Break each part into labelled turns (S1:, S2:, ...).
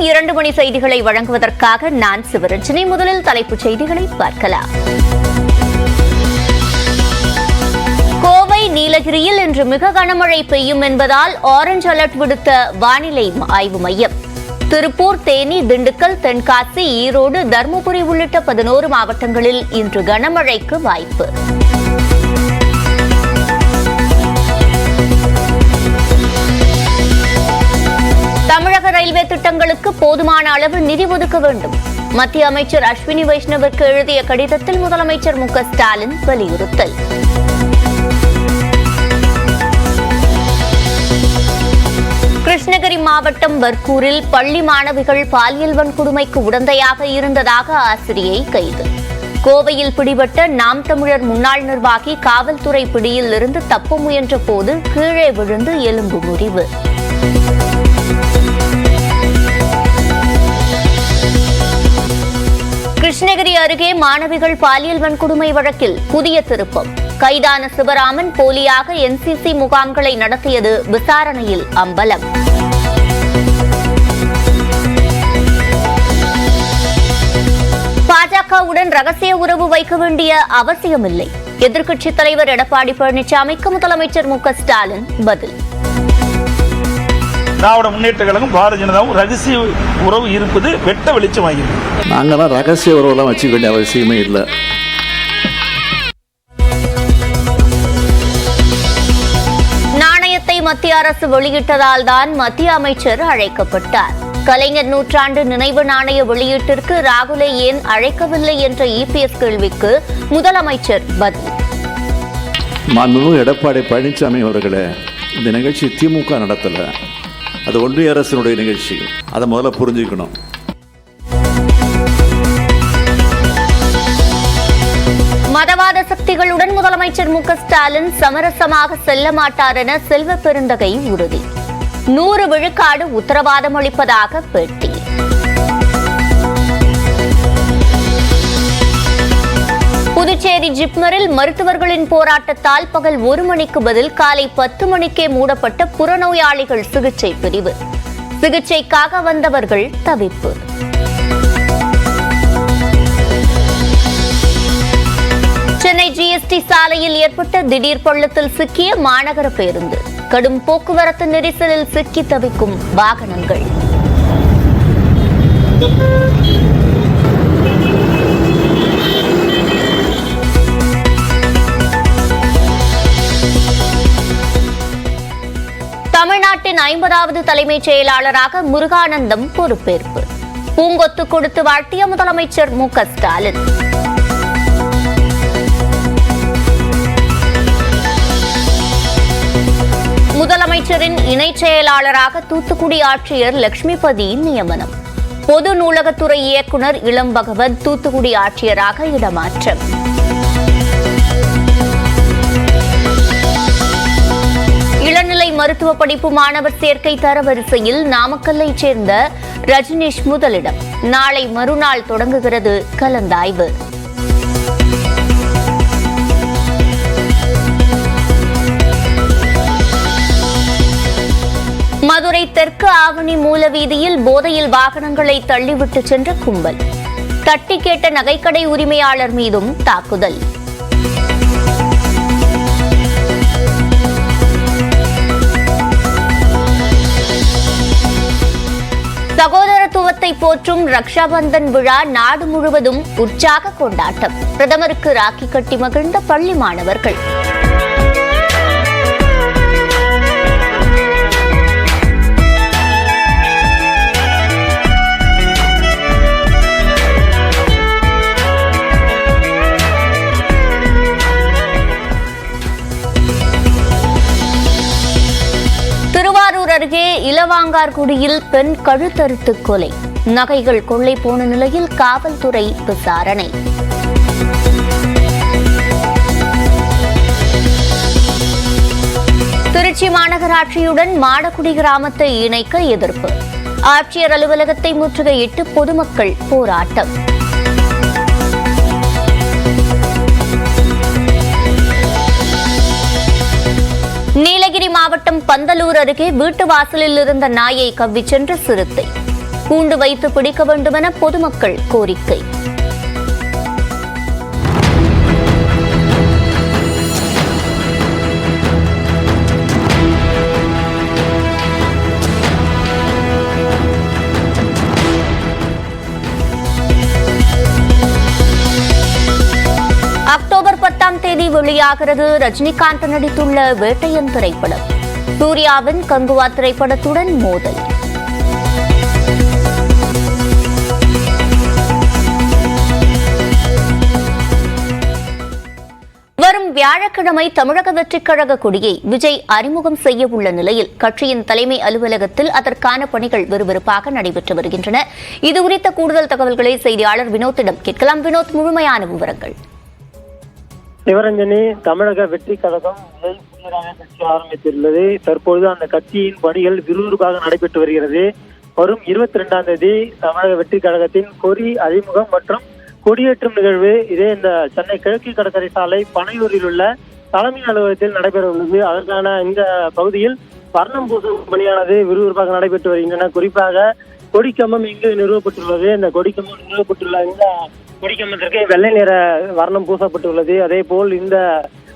S1: இரண்டு மணி செய்திகளை வழங்குவதற்காக நான் சிவரஞ்சனி. முதலில் தலைப்புச் செய்திகளை பார்க்கலாம். கோவை நீலகிரியில் இன்று மிக கனமழை பெய்யும் என்பதால் ஆரஞ்ச் அலர்ட் விடுத்த வானிலை ஆய்வு மையம். திருப்பூர் தேனி திண்டுக்கல் தென்காசி ஈரோடு தருமபுரி உள்ளிட்ட பதினோரு மாவட்டங்களில் இன்று கனமழைக்கு வாய்ப்பு. தமிழக ரயில்வே திட்டங்களுக்கு போதுமான அளவு நிதி ஒதுக்க வேண்டும். மத்திய அமைச்சர் அஸ்வினி வைஷ்ணவிற்கு எழுதிய கடிதத்தில் முதலமைச்சர் மு ஸ்டாலின் வலியுறுத்தல். கிருஷ்ணகிரி மாவட்டம் வர்கூரில் பள்ளி மாணவிகள் பாலியல் வன்கொடுமைக்கு உடந்தையாக இருந்ததாக ஆசிரியை கைது. கோவையில் பிடிபட்ட நாம் தமிழர் முன்னாள் நிர்வாகி காவல்துறை பிடியில் இருந்து தப்ப முயன்ற போது கீழே விழுந்து எலும்பு முறிவு. கிருஷ்ணகிரி அருகே மாணவிகள் பாலியல் வன்கொடுமை வழக்கில் புதிய திருப்பம். கைதான சிவராமன் போலியாக என்சிசி முகாம்களை நடத்தியது விசாரணையில் அம்பலம். பாஜகவுடன் ரகசிய உறவு வைக்க வேண்டிய அவசியமில்லை. எதிர்க்கட்சித் தலைவர் எடப்பாடி பழனிசாமிக்கு முதலமைச்சர் மு ஸ்டாலின் பதில்.
S2: திராவிட முன்னேற்ற கழகம் பாரதிய ஜனதாவும் ரகசிய உறவு இருப்பது வெட்ட வெளிச்சமாகிறது
S3: நாங்கள்லாம் ரகசிய உறவுலாம் வச்சுக்க வேண்டிய அவசியமே இல்லை.
S1: நாணயத்தை மத்திய அரசு வெளியிட்டதால் தான் மத்திய அமைச்சர் அழைக்கப்பட்டார். கலைஞர் நூற்றாண்டு நினைவு நாணய வெளியீட்டிற்கு ராகுலை ஏன் அழைக்கவில்லை என்ற இபிஎஸ் கேள்விக்கு முதலமைச்சர் பதில்.
S3: மாண்புமிகு எடப்பாடி பழனிசாமி அவர்களே இந்த நிகழ்ச்சி திமுக நடத்தலை. அது ஒன்றிய அரசினுடைய நிகழ்ச்சி. அதை முதல்ல புரிஞ்சுக்கணும்.
S1: மதவாத சக்திகளுடன் முதலமைச்சர் மு ஸ்டாலின் சமரசமாக செல்ல மாட்டார் என செல்வ பெருந்தகை உறுதி. நூறு விழுக்காடு உத்தரவாதம் அளிப்பதாக பேட்டி. புதுச்சேரி ஜிப்மரில் மருத்துவர்களின் போராட்டத்தால் பகல் ஒரு மணிக்கு பதில் காலை பத்து மணிக்கே மூடப்பட்ட புறநோயாளிகள் சிகிச்சை பிரிவு. சிகிச்சைக்காக வந்தவர்கள் தவிப்பு. சென்னை ஜிஎஸ்டி சாலையில் ஏற்பட்ட திடீர் பள்ளத்தில் சிக்கிய மாநகர பேருந்து. கடும் போக்குவரத்து நெரிசலில் சிக்கி தவிக்கும் வாகனங்கள். தமிழ்நாட்டின் ஐம்பதாவது தலைமைச் செயலாளராக முருகானந்தம் பொறுப்பேற்பு. பூங்கொத்து கொடுத்து வாழ்த்திய முதலமைச்சர் மு க ஸ்டாலின். முதலமைச்சரின் இணைச் செயலாளராக தூத்துக்குடி ஆட்சியர் லட்சுமிபதி நியமனம். பொது நூலகத்துறை இயக்குநர் இளம் பகவத் தூத்துக்குடி ஆட்சியராக இடமாற்றம். மருத்துவ படிப்பு மாணவர் சேர்க்கை தரவரிசையில் நாமக்கல்லை சேர்ந்த ரஜினிஷ் முதலிடம். நாளை மறுநாள் தொடங்குகிறது கலந்தாய்வு. மதுரை தெற்கு ஆவணி மூலவீதியில் போதையில் வாகனங்களை தள்ளிவிட்டு சென்ற கும்பல். தட்டி கேட்ட நகைக்கடை உரிமையாளர் மீதும் தாக்குதல். சகோதரத்துவத்தை போற்றும் ரக்ஷாபந்தன் விழா நாடு முழுவதும் உற்சாக கொண்டாட்டம். பிரதமருக்கு ராக்கி கட்டி மகிழ்ந்த பள்ளி மாணவர்கள். அருகே பெண் கழுத்தறுத்து கொலை. நகைகள் கொள்ளை போன நிலையில் காவல்துறை விசாரணை. திருச்சி மாநகராட்சியுடன் மாடக்குடி கிராமத்தை இணைக்க எதிர்ப்பு. ஆட்சியர் அலுவலகத்தை முற்றுகையிட்டு பொதுமக்கள் போராட்டம். மாவட்டம் பந்தலூர் அருகே வீட்டு வாசலில் இருந்த நாயை கவ்விச் சென்ற சிறுத்தை. கூண்டு வைத்து பிடிக்க வேண்டுமென பொதுமக்கள் கோரிக்கை. அக்டோபர் பத்தாம் தேதி வெளியாகிறது ரஜினிகாந்த் நடித்துள்ள வேட்டையன் திரைப்படம். சூர்யாவின் கங்குவா திரைப்படத்துடன் மோதல். வரும் வியாழக்கிழமை தமிழக வெற்றிக் கழக கொடியை விஜய் அறிமுகம் செய்ய உள்ள நிலையில் கட்சியின் தலைமை அலுவலகத்தில் அதற்கான பணிகள் விறுவிறுப்பாக நடைபெற்று வருகின்றன. இது குறித்த கூடுதல் தகவல்களை செய்தியாளர் வினோத்திடம் கேட்கலாம். வினோத் முழுமையான விவரங்கள்.
S4: சிவரஞ்சனி தமிழக வெற்றி கழகம் விஜய் கட்சி ஆரம்பித்துள்ளது தற்பொழுது அந்த கட்சியின் பணிகள் விறுவிறுப்பாக நடைபெற்று வருகிறது. வரும் இருபத்தி ரெண்டாம் தேதி தமிழக வெற்றி கழகத்தின் கொடி அறிமுகம் மற்றும் கொடியேற்றும் நிகழ்வு. இதே இந்த சென்னை கிழக்கு கடற்கரை சாலை பனையூரில் உள்ள தலைமை அலுவலகத்தில் நடைபெற உள்ளது. அதற்கான இந்த பகுதியில் வர்ணம் பூசும் பணியானது விறுவிறுப்பாக நடைபெற்று வருகின்றன. குறிப்பாக கொடிக்கம்பம் இங்கு நிறுவப்பட்டுள்ளது. இந்த கொடிக்கம்பம் நிறுவப்பட்டுள்ள இந்த கொடிக்கம்பத்திற்கு வெள்ளை நிற வர்ணம் பூசப்பட்டுள்ளது. அதே போல் இந்த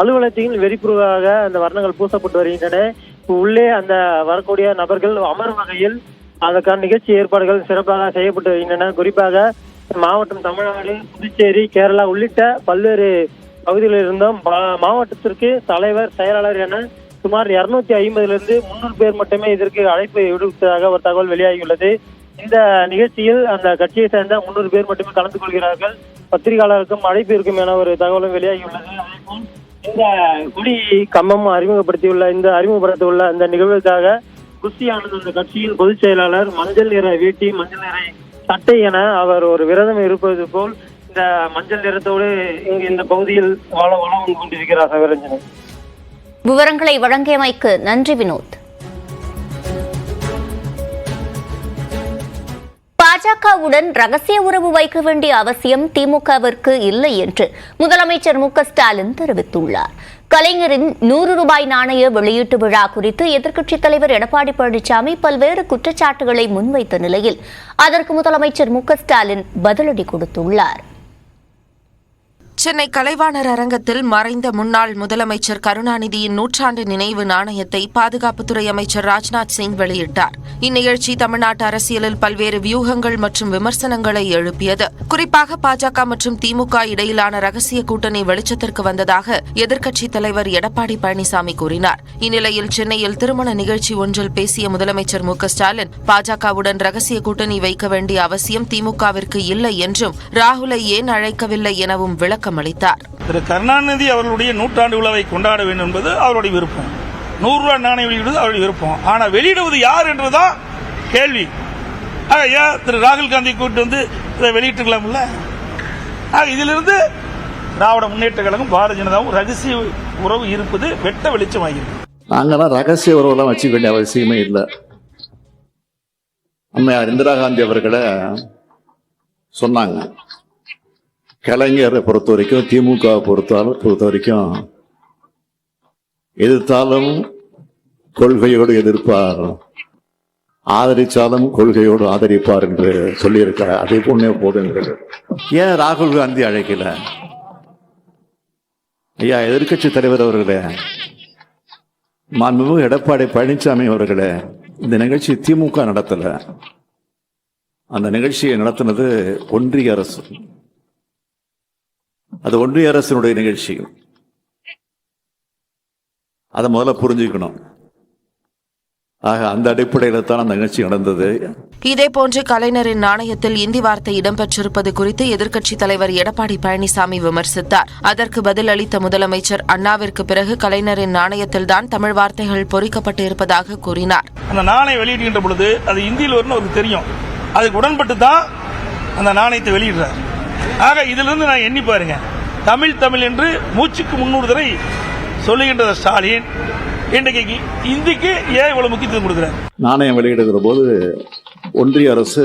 S4: அலுவலகத்தின் வெறிப்புறவாக அந்த வர்ணங்கள் பூசப்பட்டு வருகின்றன. உள்ளே அந்த வரக்கூடிய நபர்கள் அமர் வகையில் அதற்கான நிகழ்ச்சி ஏற்பாடுகள் சிறப்பாக செய்யப்பட்டு வருகின்றன. குறிப்பாக மாவட்டம் தமிழ்நாடு புதுச்சேரி கேரளா உள்ளிட்ட பல்வேறு பகுதிகளில் இருந்தும் மாவட்டத்திற்கு தலைவர் செயலாளர் என சுமார் இருநூத்தி ஐம்பதிலிருந்து முன்னூறு பேர் மட்டுமே இதற்கு அழைப்பு விடுவித்ததாக ஒரு தகவல் வெளியாகியுள்ளது. இந்த நிகழ்ச்சியில் அந்த கட்சியை சேர்ந்த முன்னூறு பேர் மட்டுமே கலந்து கொள்கிறார்கள். பத்திரிகையாளருக்கும் அழைப்பு இருக்கும் என ஒரு தகவலும் வெளியாகியுள்ளது. அதேபோல் இந்த குடி கம்பம் அறிமுகப்படுத்தியுள்ள இந்த அறிமுகப்படுத்தியுள்ள இந்த நிகழ்வுக்காக குஸ்தி ஆனந்த் அந்த கட்சியின் பொதுச் செயலாளர் மஞ்சள் நிற வேட்டி மஞ்சள் நிற சட்டை என அவர் ஒரு விரதம் இருப்பது போல் இந்த மஞ்சள் நிறத்தோடு இங்கு இந்த பகுதியில் வாழ வளம் கொண்டிருக்கிறார்
S1: விவரங்களை வழங்கியமைக்கு நன்றி வினோத். பாஜகவுடன் ரகசிய உறவு வைக்க வேண்டிய அவசியம் திமுகவிற்கு இல்லை என்று முதலமைச்சர் மு ஸ்டாலின் தெரிவித்துள்ளார். கலைஞரின் நூறு ரூபாய் நாணய வெளியீட்டு விழா குறித்து எதிர்க்கட்சித் தலைவர் எடப்பாடி பழனிசாமி பல்வேறு குற்றச்சாட்டுகளை முன்வைத்த நிலையில் அதற்கு முதலமைச்சர் மு ஸ்டாலின் பதிலடி கொடுத்துள்ளார்.
S5: சென்னை கலைவாணர் அரங்கத்தில் மறைந்த முன்னாள் முதலமைச்சர் கருணாநிதியின் நூற்றாண்டு நினைவு நாணயத்தை பாதுகாப்புத்துறை அமைச்சர் ராஜ்நாத் சிங் வெளியிட்டார். இந்நிகழ்ச்சி தமிழ்நாட்டு அரசியலில் பல்வேறு வியூகங்கள் மற்றும் விமர்சனங்களை எழுப்பியது. குறிப்பாக பாஜக மற்றும் திமுக இடையிலான ரகசிய கூட்டணி வெளிச்சத்திற்கு வந்ததாக எதிர்க்கட்சித் தலைவர் எடப்பாடி பழனிசாமி கூறினார். இந்நிலையில் சென்னையில் திருமண நிகழ்ச்சி ஒன்றில் பேசிய முதலமைச்சர் மு ஸ்டாலின் பாஜகவுடன் ரகசிய கூட்டணி வைக்க வேண்டிய அவசியம் திமுகவிற்கு இல்லை என்றும் ராகுலை ஏன் அழைக்கவில்லை எனவும் விளக்கம் அளித்தார்.
S2: திரு கருணாநிதி அவர்களுடைய நூற்றாண்டு விழாவை கொண்டாட வேண்டும் என்பது அவருடைய விருப்பம். நூறு ரூபாய் நாணயம் வெளியிடுவது அவருடைய விருப்பம். ஆனா வெளியிடுவது யார் என்றுதான் கேள்வி. ஆக, ஏன் திரு ராகுல் காந்தி கூட்டு வந்து இதை வெளியிட்டுக்கலாம்ல இதிலிருந்து திராவிட முன்னேற்ற கழகம் பாரதிய ஜனதாவும் ரகசிய உறவு இருப்பது வெட்ட வெளிச்சமாகிறது
S3: நாங்கெல்லாம் ரகசிய உறவெல்லாம் வச்சுக்க வேண்டிய அவசியமே இல்லை. அம்மையார் இந்திரா காந்தி அவர்களை சொன்னாங்க. கலைஞரை பொறுத்த வரைக்கும் திமுக பொறுத்தாலும் பொறுத்த வரைக்கும் எதிர்த்தாலும் கொள்கையோடு எதிர்ப்பார். ஆதரித்தாலும் கொள்கையோடு ஆதரிப்பார் என்று சொல்லியிருக்கிறார். அதே போன்றே போதுங்கிறது ஏன் ராகுல் காந்தி அழைக்கல? ஐயா எதிர்க்கட்சி தலைவர் அவர்களே மாண்புமிகு எடப்பாடி பழனிசாமி அவர்களே இந்த நிகழ்ச்சி திமுக நடத்தலை. அந்த நிகழ்ச்சியை நடத்தினது ஒன்றிய அரசு. அது ஒன்றிய அரசினுடைய நிகழ்ச்சி அதை முதல்ல புரிஞ்சுக்கணும். ஆக அந்த அடிப்படையில் தான் அந்த நிகழ்ச்சி நடந்தது.
S5: இதேபோன்று கலைஞரின் நாணயத்தில் இந்தி வார்த்தை இடம்பெற்றிருப்பது குறித்து எதிர்க்கட்சித் தலைவர் எடப்பாடி பழனிசாமி விமர்சித்தார். அதற்கு பதில் அளித்த முதலமைச்சர் அண்ணாவிற்கு பிறகு கலைஞரின் நாணயத்தில்தான் தமிழ் வார்த்தைகள் பொறிக்கப்பட்டு இருப்பதாக கூறினார்.
S2: அந்த நாணயம் வெளியிடுகின்ற பொழுது அது இந்தியில் வரும்னு அவருக்கு தெரியும். அதுக்கு உடன்பட்டு தான் அந்த நாணயத்தை வெளியிடுறார். ஆக இதிலிருந்து நான் எண்ணி பாருங்க. தமிழ் தமிழ் என்று மூச்சுக்கு முன்னூறு தடவை சொல்லுகின்ற ஸ்டாலின் இன்றைக்கு இந்திக்கு ஏன் இவ்வளவு முக்கியத்துவம் கொடுக்குறார்?
S3: நாணயம் வெளியிடுகிற போது ஒன்றிய அரசு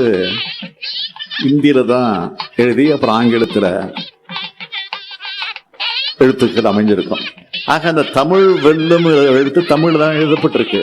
S3: இந்தியில தான் எழுதி அப்புறம் ஆங்கிலத்தில் எழுத்துக்கள் அமைஞ்சிருக்கும். ஆக அந்த தமிழ் வெல்லும் எழுத்து தமிழ் தான் எழுதப்பட்டிருக்கு.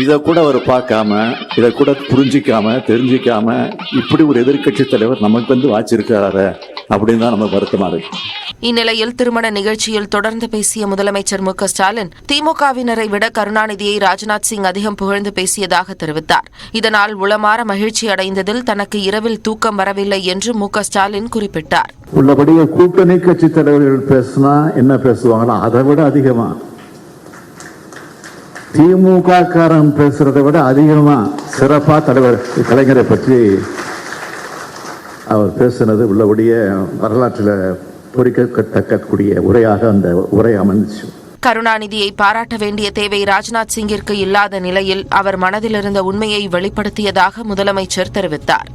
S3: இதை கூட அவர் பார்க்காம இதை கூட புரிஞ்சிக்காம தெரிஞ்சிக்காம இப்படி ஒரு எதிர்க்கட்சி தலைவர் நமக்கு வந்து வாச்சிருக்காரு அப்படின்னு தான் நம்ம வருத்தமா இருக்கு.
S5: இந்நிலையில் திருமண நிகழ்ச்சியில் தொடர்ந்து பேசிய முதலமைச்சர் மு க ஸ்டாலின் திமுகவினரை விட கருணாநிதியை ராஜ்நாத் சிங் அதிகம் புகழ்ந்து பேசியதாக தெரிவித்தார். இதனால் உளமாற மகிழ்ச்சி அடைந்ததில் தனக்கு இரவில் தூக்கம் வரவில்லை என்று மு க ஸ்டாலின் குறிப்பிட்டார்.
S3: உள்ளபடியே கூட்டணி கட்சி தலைவர்கள் பேசினா என்ன பேசுவாங்களோ அதை விட அதிகமா. திமுக காரன் பேசுறதை விட அதிகமா சிறப்பா தலைவர் கலைஞரை பற்றி அவர் பேசினது உள்ளபடிய வரலாற்றில் பொறிக்கத்தக்கக்கூடிய உரையாக அந்த உரை அமைந்துச்சு.
S5: கருணாநிதியை பாராட்ட வேண்டிய தேவை ராஜ்நாத் சிங்கிற்கு இல்லாத நிலையில் அவர் மனதிலிருந்த உண்மையை வெளிப்படுத்தியதாக முதலமைச்சர் தெரிவித்தார்.